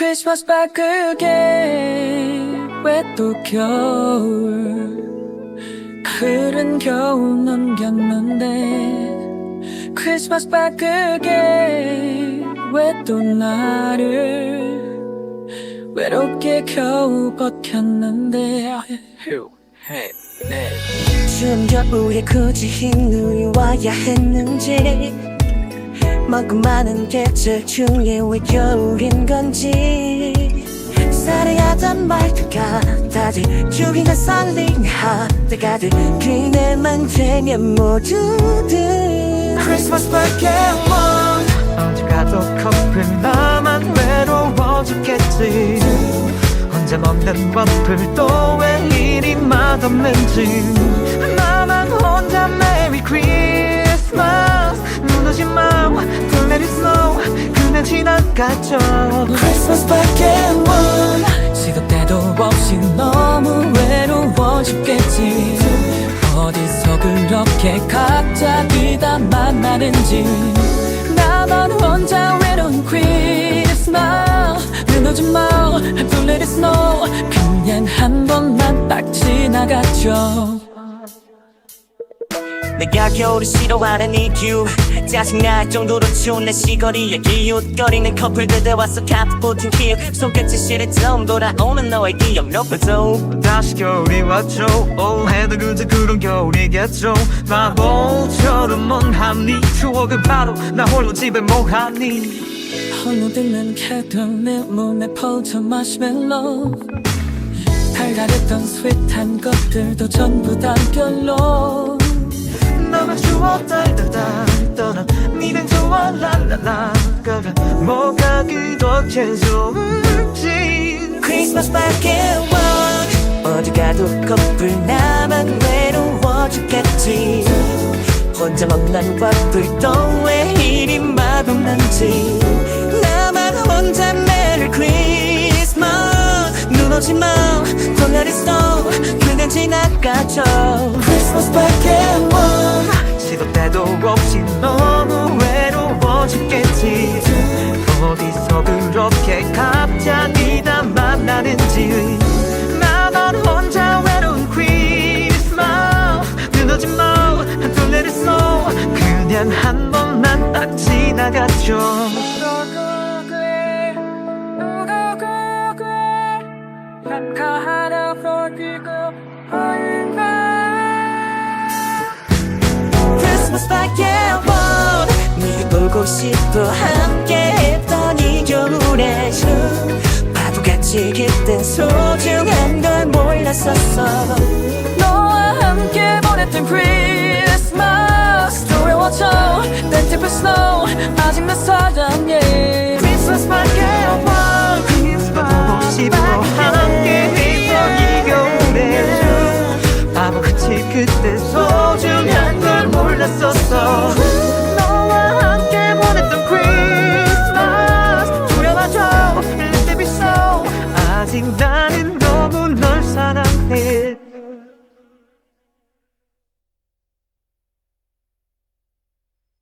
크리스마스 밝게. 왜또 겨울? 흐른 겨울 넘겼는데. 크리스마스 밝게. 왜또 나를 외롭게 겨우 버텼는데. 추운 겨울에 굳이 흰 눈이 와야 했는지 많고 많은 계절 중에 왜 겨울인 건지. 사려하던 말투가 다들 죽이가 설린 하트가들 그날만 되면 모두들. 크리스마스 밖에 원 언제 가도 커플 나만 외로워 죽겠지. 혼자 먹는 와플 또왜 이리 맛없는지. 나만 혼자 메리 크리스마스 지나가죠. 크리스마스 밖에 원 시도 때도 없이 너무 외로워 죽겠지. 어디서 그렇게 갑자기 다 만나는지. 나만 혼자 외로운 크리스마스 눈 오지 마. Don't let it snow. 그냥 한 번만 딱 지나갔죠 내가 겨울을 싫어하는 이유 짜증날 정도로 추운 내 시거리에 기웃거리는 커플들 왔어 카트 붙은 기억. 손끝이 시릴 좀 돌아오는 너의 기억. 높아도 다시 겨울이 왔죠. 올해도 그저 그런 겨울이겠죠. 바보처럼 멍하니 추억을 바로 나 홀로 집에 뭐하니. 홀로 듣는 캐들 내 몸에 퍼져 마시멜로. 달달했던 스윗한 것들도 전부 다 별로 너만 주워 달달달 떠나 니는 좋아 랄랄라 그가 뭐가 그렇게 좋은지 크리스마스 밖에 와 어디 가도 커플 나만 외로워 죽겠지. 혼자 먹는 와플 또왜 이리 맛없는지 눈 오지 마 Don't let it snow 그냥 지나가죠. 크리스마스 밖에 원. 시도 때도 없이 너무 외로워 죽겠지. 어디서 그렇게 갑자기 다 만나는지. 나만 혼자 외로운 크리스마스 눈오지 마 Don't let it snow 그냥 한 번만 딱 지나갔죠 크리스마스 밖에 원 네가 보고 싶어 함께 했던 이 겨울에 바보같이 그땐 소중한 걸 몰랐었어 바보같이 그때 소중한 걸 몰랐었어